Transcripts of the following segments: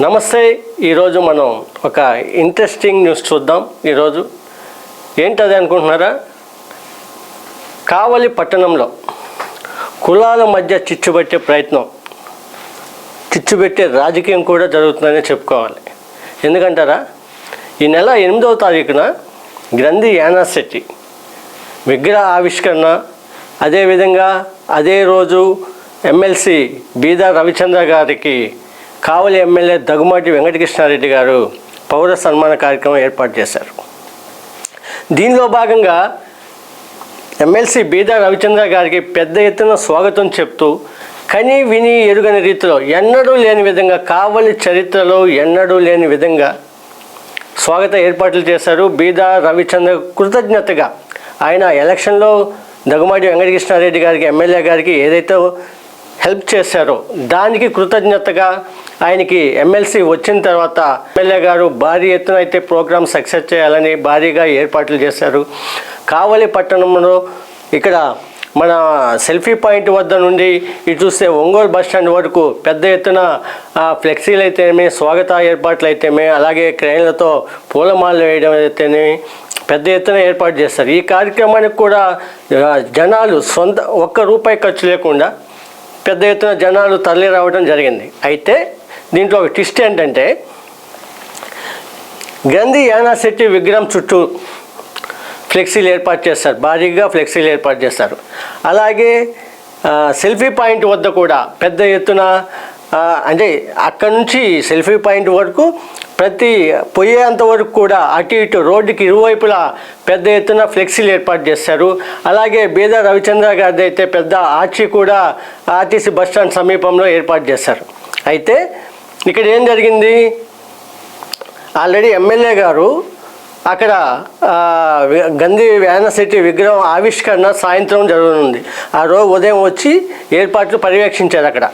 నమస్తే ఈరోజు మనం ఒక ఇంట్రెస్టింగ్ న్యూస్ చూద్దాం. ఈరోజు ఏంటది అనుకుంటున్నారా? కావలి పట్టణంలో కులాల మధ్య చిచ్చుబెట్టే ప్రయత్నం చిచ్చుబెట్టే రాజకీయం కూడా జరుగుతుందనే చెప్పుకోవాలి. ఎందుకంటారా? ఈ నెల ఎనిమిదవ తారీఖున గ్రంథి యానాశెట్టి విగ్రహ ఆవిష్కరణ అదేవిధంగా అదే రోజు ఎమ్మెల్సీ బీదా రవిచంద్ర గారికి కావలి ఎమ్మెల్యే దగ్గుమాటి వెంకటకృష్ణారెడ్డి గారు పౌర సన్మాన కార్యక్రమం ఏర్పాటు చేశారు. దీనిలో భాగంగా ఎమ్మెల్సీ బీదా రవిచంద్ర గారికి పెద్ద ఎత్తున స్వాగతం చెప్తూ కని విని ఎరుగని రీతిలో ఎన్నడూ లేని విధంగా కావలి చరిత్రలో ఎన్నడూ లేని విధంగా స్వాగత ఏర్పాట్లు చేశారు. బీదా రవిచంద్ర కృతజ్ఞతగా ఆయన ఎలక్షన్లో దగ్గుమాటి వెంకటకృష్ణారెడ్డి గారికి ఎమ్మెల్యే గారికి ఏదైతే హెల్ప్ చేశారో. దానికి కృతజ్ఞతగా ఆయనకి ఎమ్మెల్సీ వచ్చిన తర్వాత ఎమ్మెల్యే గారు భారీ ఎత్తున అయితే ప్రోగ్రామ్ సక్సెస్ చేయాలని భారీగా ఏర్పాట్లు చేశారు. కావలి పట్టణంలో ఇక్కడ మన సెల్ఫీ పాయింట్ వద్ద నుండి ఇటు చూస్తే ఒంగోలు బస్ స్టాండ్ వరకు పెద్ద ఎత్తున ఫ్లెక్సీలు అయితేనే స్వాగత ఏర్పాట్లు అయితేనే అలాగే క్రైన్లతో పూలమాలలు వేయడం అయితేనే పెద్ద ఎత్తున ఏర్పాటు చేస్తారు ఈ కార్యక్రమానికి కూడా జనాలు సొంత ఒక్క రూపాయి ఖర్చు లేకుండా పెద్ద ఎత్తున జనాలు తరలి రావడం జరిగింది. అయితే దీంట్లో ఒక ట్విస్ట్ ఏంటంటే గంధి యానాశెట్టి విగ్రహం చుట్టూ ఫ్లెక్సీలు ఏర్పాటు చేస్తారు. భారీగా ఫ్లెక్సీలు ఏర్పాటు చేస్తారు. అలాగే సెల్ఫీ పాయింట్ వద్ద కూడా పెద్ద ఎత్తున అంటే అక్కడి నుంచి సెల్ఫీ పాయింట్ వరకు ప్రతి పోయేంత వరకు కూడా అటు ఇటు రోడ్డుకి ఇరువైపులా పెద్ద ఎత్తున ఫ్లెక్సీలు ఏర్పాటు చేస్తారు. అలాగే బీద రవిచంద్ర గారిది అయితే పెద్ద ఆర్చి కూడా ఆర్టీసీ బస్ స్టాండ్ సమీపంలో ఏర్పాటు చేశారు. అయితే ఇక్కడ ఏం జరిగింది? ఆల్రెడీ ఎమ్మెల్యే గారు అక్కడ గంధి వ్యానశెట్టి విగ్రహం ఆవిష్కరణ సాయంత్రం జరగనుంది. ఆ రోజు ఉదయం వచ్చి ఏర్పాట్లు పర్యవేక్షించారు అక్కడ.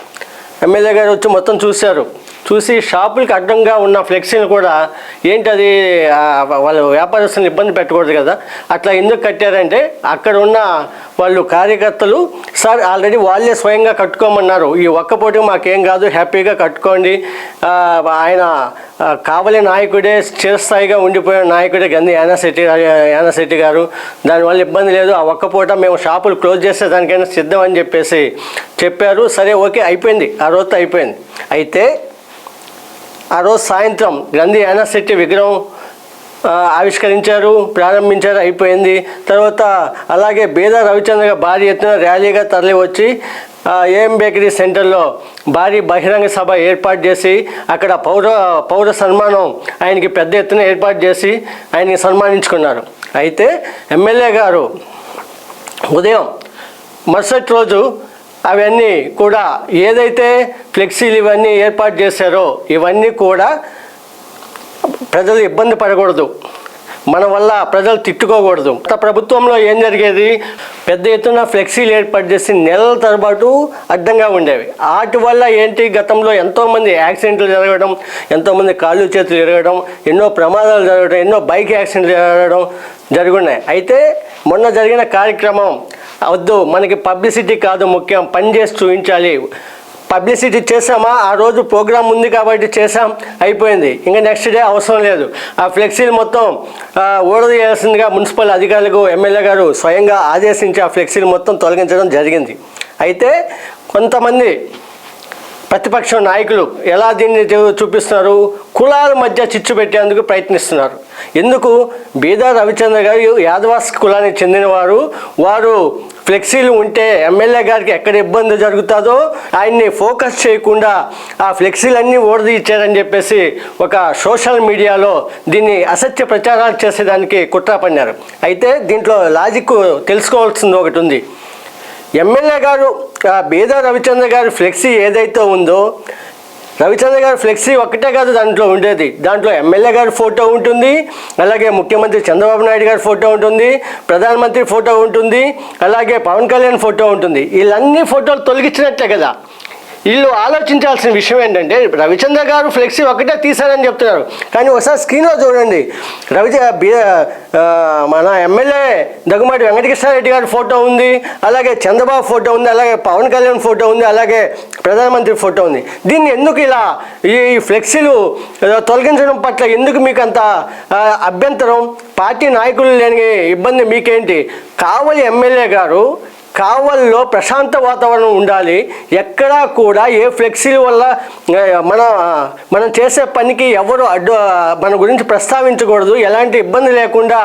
ఎమ్మెల్యే గారు వచ్చి మొత్తం చూశారు. చూసి షాపులకు అడ్డంగా ఉన్న ఫ్లెక్సీని కూడా ఏంటది అది వాళ్ళ వ్యాపారస్తులను ఇబ్బంది పెట్టకూడదు కదా. అట్లా ఎందుకు కట్టారంటే అక్కడ ఉన్న వాళ్ళు కార్యకర్తలు సార్ ఆల్రెడీ వాళ్ళే స్వయంగా కట్టుకోమన్నారు. ఈ ఒక్కపూట మాకేం కాదు హ్యాపీగా కట్టుకోండి. ఆయన కావలి నాయకుడే చిరస్థాయిగా ఉండిపోయిన నాయకుడే గంది యానాశెట్టి యానాశెట్టి గారు. దానివల్ల ఇబ్బంది లేదు. ఆ ఒక్క పూట మేము షాపులు క్లోజ్ చేస్తే దానికైనా సిద్ధం అని చెప్పేసి చెప్పారు. సరే ఓకే అయిపోయింది. ఆ రోజుతో అయిపోయింది. అయితే ఆ రోజు సాయంత్రం గంధి యానాశెట్టి విగ్రహం ఆవిష్కరించారు ప్రారంభించారు అయిపోయింది. తర్వాత అలాగే బేద రవిచంద్ర గారు భారీ ఎత్తున ర్యాలీగా తరలివచ్చి ఏఎం బేకరీ సెంటర్లో భారీ బహిరంగ సభ ఏర్పాటు చేసి అక్కడ పౌర పౌర సన్మానం ఆయనకి పెద్ద ఎత్తున ఏర్పాటు చేసి ఆయనకి సన్మానించుకున్నారు. అయితే ఎమ్మెల్యే గారు ఉదయం మరుసటి రోజు అవన్నీ కూడా ఏదైతే ఫ్లెక్సీలు ఇవన్నీ ఏర్పాటు చేశారో ఇవన్నీ కూడా ప్రజలు ఇబ్బంది పడకూడదు. మన వల్ల ప్రజలు తిట్టుకోకూడదు. గత ప్రభుత్వంలో ఏం జరిగేది? పెద్ద ఎత్తున ఫ్లెక్సీలు ఏర్పాటు చేసి నెలల తరబాటు అడ్డంగా ఉండేవి. వాటి వల్ల ఏంటి? గతంలో ఎంతోమంది యాక్సిడెంట్లు జరగడం ఎంతోమంది కాళ్ళు చేతులు జరగడం ఎన్నో ప్రమాదాలు జరగడం ఎన్నో బైక్ యాక్సిడెంట్లు జరగడం జరుగున్నాయి. అయితే మొన్న జరిగిన కార్యక్రమం వద్దు మనకి పబ్లిసిటీ కాదు ముఖ్యం. పని చేసి చూపించాలి. పబ్లిసిటీ చేసామా ఆ రోజు ప్రోగ్రామ్ ఉంది కాబట్టి చేసాం అయిపోయింది. ఇంకా నెక్స్ట్ డే అవసరం లేదు. ఆ ఫ్లెక్సీలు మొత్తం ఓడదీయాల్సిందిగా ఊడదీయాల్సిందిగా మున్సిపల్ అధికారులకు ఎమ్మెల్యే గారు స్వయంగా ఆదేశించి ఆ ఫ్లెక్సీలు మొత్తం తొలగించడం జరిగింది. అయితే కొంతమంది ప్రతిపక్ష నాయకులు ఎలా దీన్ని చూపిస్తున్నారు? కులాల మధ్య చిచ్చు పెట్టేందుకు ప్రయత్నిస్తున్నారు. ఎందుకు? బీదా రవిచంద్ర గారు యాదవాస్ కులానికి చెందినవారు. వారు ఫ్లెక్సీలు ఉంటే ఎమ్మెల్యే గారికి ఎక్కడ ఇబ్బంది జరుగుతుందో ఆయన్ని ఫోకస్ చేయకుండా ఆ ఫ్లెక్సీలన్నీ ఓడది ఇచ్చారని చెప్పేసి ఒక సోషల్ మీడియాలో దీన్ని అసత్య ప్రచారాలు చేసేదానికి కుట్ర పన్నారు అయితే దీంట్లో లాజిక్ తెలుసుకోవాల్సింది ఒకటి ఉంది. ఎమ్మెల్యే గారు ఆ రవిచంద్ర గారి ఫ్లెక్సీ ఏదైతే ఉందో రవిచంద్ర గారు ఫ్లెక్సీ ఒక్కటే కాదు దాంట్లో ఉండేది. దాంట్లో ఎమ్మెల్యే గారి ఫోటో ఉంటుంది అలాగే ముఖ్యమంత్రి చంద్రబాబు నాయుడు గారి ఫోటో ఉంటుంది ప్రధానమంత్రి ఫోటో ఉంటుంది అలాగే పవన్ కళ్యాణ్ ఫోటో ఉంటుంది. వీళ్ళన్ని ఫోటోలు తొలగించినట్లే కదా. వీళ్ళు ఆలోచించాల్సిన విషయం ఏంటంటే రవిచంద్ర గారు ఫ్లెక్సీ ఒకటే తీశారని చెప్తున్నారు. కానీ ఒకసారి స్క్రీన్లో చూడండి. రవి బి- మన ఎమ్మెల్యే దగ్గుమాటి వెంకటకృష్ణారెడ్డి గారి ఫోటో ఉంది అలాగే చంద్రబాబు ఫోటో ఉంది అలాగే పవన్ కళ్యాణ్ ఫోటో ఉంది అలాగే ప్రధానమంత్రి ఫోటో ఉంది. దీన్ని ఎందుకు ఇలా ఈ ఫ్లెక్సీలు తొలగించడం పట్ల ఎందుకు మీకు అంత అభ్యంతరం? పార్టీ నాయకులు లేని ఇబ్బంది మీకేంటి? కావలి ఎమ్మెల్యే గారు కావల్లో ప్రశాంత వాతావరణం ఉండాలి. ఎక్కడా కూడా ఏ ఫ్లెక్సీల వల్ల మన మనం చేసే పనికి ఎవరు అడ్డు మన గురించి ప్రస్తావించకూడదు. ఎలాంటి ఇబ్బంది లేకుండా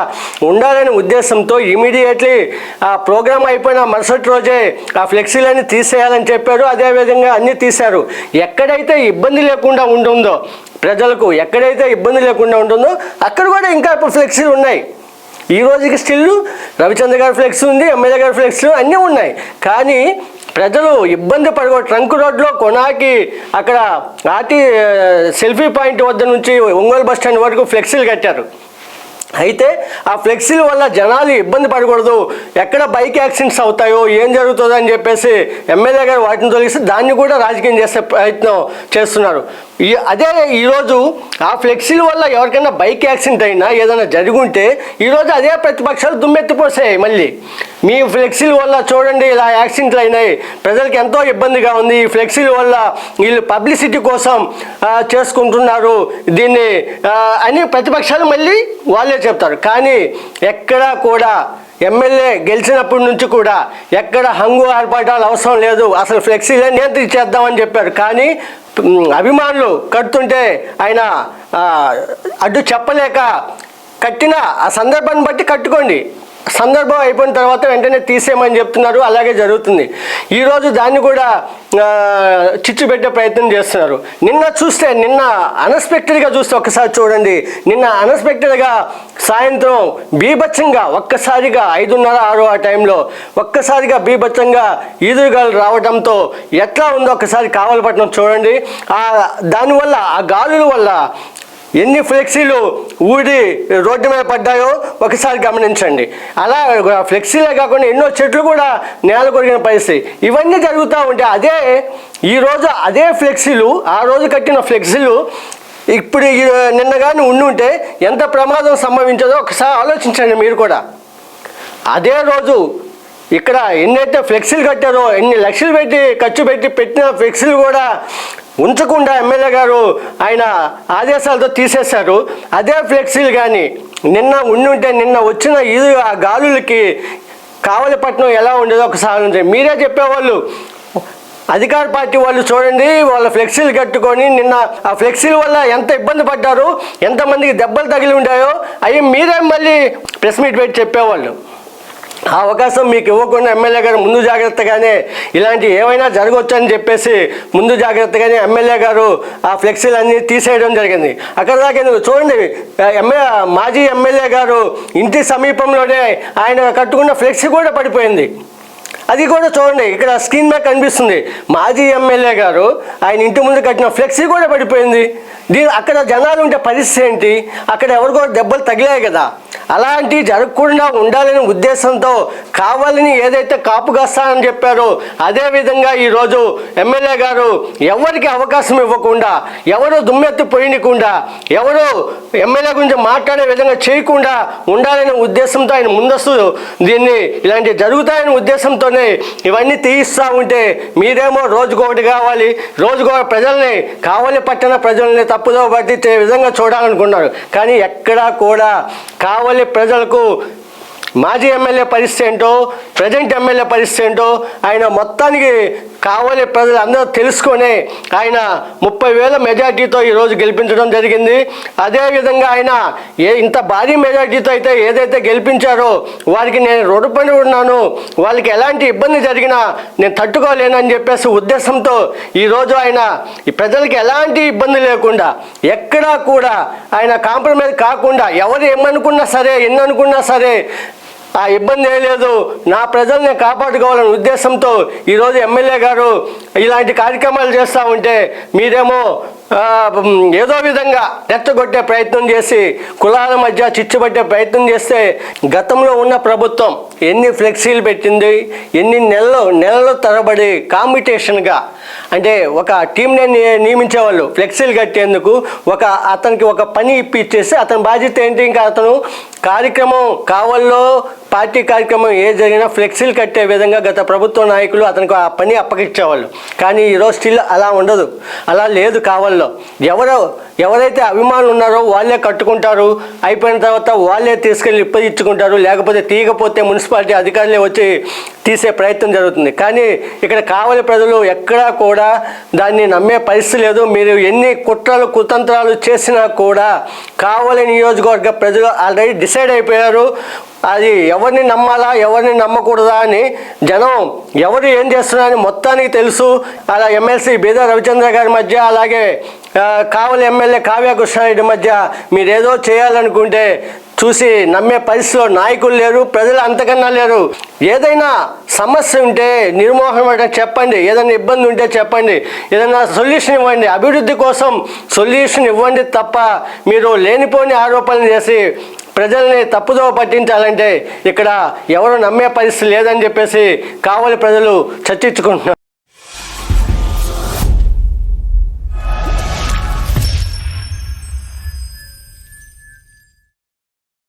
ఉండాలనే ఉద్దేశంతో ఇమీడియట్లీ ఆ ప్రోగ్రామ్ అయిపోయిన మరుసటి రోజే ఆ ఫ్లెక్సీలన్నీ తీసేయాలని చెప్పారు. అదేవిధంగా అన్నీ తీశారు. ఎక్కడైతే ఇబ్బంది లేకుండా ఉంటుందో ప్రజలకు ఎక్కడైతే ఇబ్బంది లేకుండా ఉంటుందో అక్కడ కూడా ఇంకా ఇప్పుడు ఫ్లెక్సీలు ఉన్నాయి. ఈ రోజుకి స్టిల్ రవిచంద్ర గారి ఫ్లెక్స్ ఉంది ఎమ్మెల్యే గారి ఫ్లెక్స్ అన్నీ ఉన్నాయి. కానీ ప్రజలు ఇబ్బంది పడగ ట్రంక్ రోడ్లో కొనాకి అక్కడ ఆర్టీ సెల్ఫీ పాయింట్ వద్ద నుంచి ఒంగోలు బస్ స్టాండ్ వరకు ఫ్లెక్సీలు కట్టారు. అయితే ఆ ఫ్లెక్సీల వల్ల జనాలు ఇబ్బంది పడకూడదు. ఎక్కడ బైక్ యాక్సిడెంట్స్ అవుతాయో ఏం జరుగుతుందో అని చెప్పేసి ఎమ్మెల్యే గారు వాటిని తొలగిస్తే దాన్ని కూడా రాజకీయం చేసే ప్రయత్నం చేస్తున్నారు. ఈ అదే ఈరోజు ఆ ఫ్లెక్సీల వల్ల ఎవరికైనా బైక్ యాక్సిడెంట్ అయినా ఏదైనా జరుగుంటే ఈరోజు అదే ప్రతిపక్షాలు దుమ్మెత్తిపోసాయి మళ్ళీ. మీ ఫ్లెక్సీల వల్ల చూడండి ఇలా యాక్సిడెంట్లు అయినాయి. ప్రజలకు ఎంతో ఇబ్బందిగా ఉంది. ఈ ఫ్లెక్సీల వల్ల వీళ్ళు పబ్లిసిటీ కోసం చేసుకుంటున్నారు. దీన్ని అని ప్రతిపక్షాలు మళ్ళీ వాళ్ళే చెప్తారు. కానీ ఎక్కడా కూడా ఎమ్మెల్యే గెలిచినప్పటి నుంచి కూడా ఎక్కడ హంగు ఆర్పాటాలు అవసరం లేదు. అసలు ఫ్లెక్సీలే నియంత్రించేద్దామని చెప్పారు. కానీ అభిమానులు కడుతుంటే ఆయన అడ్డు చెప్పలేక కట్టిన ఆ సందర్భాన్ని బట్టి కట్టుకోండి. సందర్భం అయిపోయిన తర్వాత వెంటనే తీసేయమని చెప్తున్నారు అలాగే జరుగుతుంది. ఈరోజు దాన్ని కూడా చిచ్చు పెట్టే ప్రయత్నం చేస్తున్నారు. నిన్న చూస్తే నిన్న అన్ఎక్స్పెక్టెడ్గా చూస్తే ఒక్కసారి చూడండి. నిన్న అన్ఎక్స్పెక్టెడ్గా సాయంత్రం బీభత్సంగా ఒక్కసారిగా ఐదున్నర ఆరు ఆ టైంలో ఒక్కసారిగా బీభత్సంగా ఈదురుగాలు రావడంతో ఎట్లా ఉందో ఒక్కసారి కావలపట్నం చూడండి. దానివల్ల ఆ గాలుల వల్ల ఎన్ని ఫ్లెక్సీలు ఊడి రోడ్డు మీద పడ్డాయో ఒకసారి గమనించండి. అలా ఫ్లెక్సీలే కాకుండా ఎన్నో చెట్లు కూడా నేల కొరిగిన పరిస్థితి. ఇవన్నీ జరుగుతూ ఉంటే అదే ఈరోజు అదే ఫ్లెక్సీలు ఆ రోజు కట్టిన ఫ్లెక్సీలు ఇప్పుడు నిన్నగానే నిన్న కానీ ఉండుంటే ఎంత ప్రమాదం సంభవించదో ఒకసారి ఆలోచించండి మీరు కూడా. అదే రోజు ఇక్కడ ఎన్నైతే ఫ్లెక్సీలు కట్టారో ఎన్ని లక్షలు పెట్టి ఖర్చు పెట్టి పెట్టిన ఫ్లెక్సీలు కూడా ఉంచకుండా ఎమ్మెల్యే గారు ఆయన ఆదేశాలతో తీసేశారు. అదే ఫ్లెక్సీలు కానీ నిన్న ఉండుంటే నిన్న వచ్చిన ఇది ఆ గాలులకి కావలిపట్నం ఎలా ఉండేదో ఒకసారి మీరే చెప్పేవాళ్ళు. అధికార పార్టీ వాళ్ళు చూడండి వాళ్ళ ఫ్లెక్సీలు కట్టుకొని నిన్న ఆ ఫ్లెక్సీల వల్ల ఎంత ఇబ్బంది పడ్డారు ఎంతమందికి దెబ్బలు తగిలి ఉంటాయో అవి మీరే మళ్ళీ ప్రెస్ మీట్ పెట్టి చెప్పేవాళ్ళు. ఆ అవకాశం మీకు ఇవ్వకుండా ఎమ్మెల్యే గారు ముందు జాగ్రత్తగానే ఇలాంటి ఏమైనా జరగవచ్చు అని చెప్పేసి ముందు జాగ్రత్తగానే ఎమ్మెల్యే గారు ఆ ఫ్లెక్సీలు అన్నీ తీసేయడం జరిగింది. అక్కడ దాకా చూడండి ఎమ్మెల్యే మాజీ ఎమ్మెల్యే గారు ఇంటి సమీపంలోనే ఆయన కట్టుకున్న ఫ్లెక్సీ కూడా పడిపోయింది. అది కూడా చూడండి ఇక్కడ స్క్రీన్ మీద కనిపిస్తుంది. మాజీ ఎమ్మెల్యే గారు ఆయన ఇంటి ముందు కట్టిన ఫ్లెక్సీ కూడా పడిపోయింది. దీని అక్కడ జనాలు ఉంటే పరిస్థితి ఏంటి? అక్కడ ఎవరికో దెబ్బలు తగిలాయి కదా. అలాంటి జరగకుండా ఉండాలనే ఉద్దేశంతో కావాలని ఏదైతే కాపుగాస్తానని చెప్పారో అదే విధంగా ఈరోజు ఎమ్మెల్యే గారు ఎవరికి అవకాశం ఇవ్వకుండా ఎవరు దుమ్మెత్తి పోయినకుండా ఎవరు ఎమ్మెల్యే గురించి మాట్లాడే విధంగా చేయకుండా ఉండాలనే ఉద్దేశంతో ఆయన ముందస్తు దీన్ని ఇలాంటి జరుగుతాయనే ఉద్దేశంతోనే ఇవన్నీ తీయిస్తూ ఉంటే మీరేమో రోజుకోటి కావాలి రోజుకో ప్రజల్ని కావాలి పట్టణ ప్రజల్ని తప్పుదో పట్టించే విధంగా చూడాలనుకున్నారు. కానీ ఎక్కడా కూడా కావాలి ప్రజలకు మాజీ ఎమ్మెల్యే పరిస్థితి ఏంటో ప్రజెంట్ ఎమ్మెల్యే పరిస్థితి ఏంటో ఆయన మొత్తానికి కావాలి ప్రజలు అందరూ తెలుసుకొని ఆయన ముప్పై వేల మెజార్టీతో ఈరోజు గెలిపించడం జరిగింది. అదేవిధంగా ఆయన ఏ ఇంత భారీ మెజార్టీతో అయితే ఏదైతే గెలిపించారో వారికి నేను రోడ్డు పని ఉన్నాను వాళ్ళకి ఎలాంటి ఇబ్బంది జరిగినా నేను తట్టుకోలేనని చెప్పేసి ఉద్దేశంతో ఈరోజు ఆయన ఈ ప్రజలకి ఎలాంటి ఇబ్బంది లేకుండా ఎక్కడా కూడా ఆయన కాంప్రమైజ్ కాకుండా ఎవరు ఏమనుకున్నా సరే ఎన్ని అనుకున్నా సరే ఆ ఇబ్బంది ఏం లేదు. నా ప్రజల్ని కాపాడుకోవాలనే ఉద్దేశంతో ఈరోజు ఎమ్మెల్యే గారు ఇలాంటి కార్యక్రమాలు చేస్తూ ఉంటే మీరేమో ఏదో విధంగా రెచ్చగొట్టే ప్రయత్నం చేసి కులాల మధ్య చిచ్చుబట్టే ప్రయత్నం చేస్తే గతంలో ఉన్న ప్రభుత్వం ఎన్ని ఫ్లెక్సీలు పెట్టింది ఎన్ని నెలలు నెలల తరబడి కాంపిటీషన్గా అంటే ఒక టీంని నియమించేవాళ్ళు ఫ్లెక్సీలు కట్టేందుకు ఒక అతనికి ఒక పని ఇప్పించేసి అతని బాధ్యత ఏంటి? ఇంకా అతను కార్యక్రమం కావాల్లో పార్టీ కార్యక్రమం ఏ జరిగినా ఫ్లెక్సీలు కట్టే విధంగా గత ప్రభుత్వ నాయకులు అతనికి ఆ పని అప్పగించేవాళ్ళు కానీ ఈరోజు స్టిల్ అలా ఉండదు. అలా లేదు కావాలో ఎవరో ఎవరైతే అభిమానులు ఉన్నారో వాళ్ళే కట్టుకుంటారు. అయిపోయిన తర్వాత వాళ్ళే తీసుకెళ్ళి ఇప్పదించుకుంటారు లేకపోతే తీయకపోతే మున్సిపాలిటీ అధికారులే వచ్చి తీసే ప్రయత్నం జరుగుతుంది. కానీ ఇక్కడ కావలి ప్రజలు ఎక్కడా కూడా దాన్ని నమ్మే పరిస్థితి లేదు. మీరు ఎన్ని కుట్రలు కుతంత్రాలు చేసినా కూడా కావలి నియోజకవర్గ ప్రజలు ఆల్రెడీ డిసైడ్ అయిపోయారు. అది ఎవరిని నమ్మాలా ఎవరిని నమ్మకూడదా అని జనం ఎవరు ఏం చేస్తున్నారని మొత్తానికి తెలుసు. అలా ఎమ్మెల్సీ బీదా రవిచంద్ర గారి మధ్య అలాగే కావలి ఎమ్మెల్యే కావ్య కృష్ణారెడ్డి మధ్య మీరేదో చేయాలనుకుంటే చూసి నమ్మే పరిస్థితిలో నాయకులు లేరు ప్రజలు అంతకన్నా లేరు. ఏదైనా సమస్య ఉంటే నిర్మోహం చెప్పండి ఏదైనా ఇబ్బంది ఉంటే చెప్పండి ఏదైనా సొల్యూషన్ ఇవ్వండి. అభివృద్ధి కోసం సొల్యూషన్ ఇవ్వండి తప్ప మీరు లేనిపోని ఆరోపణలు చేసి ప్రజల్ని తప్పుదోవ పట్టించాలంటే ఇక్కడ ఎవరు నమ్మే పరిస్థితి లేదని చెప్పేసి కావలి ప్రజలు చర్చించుకుంటున్నారు.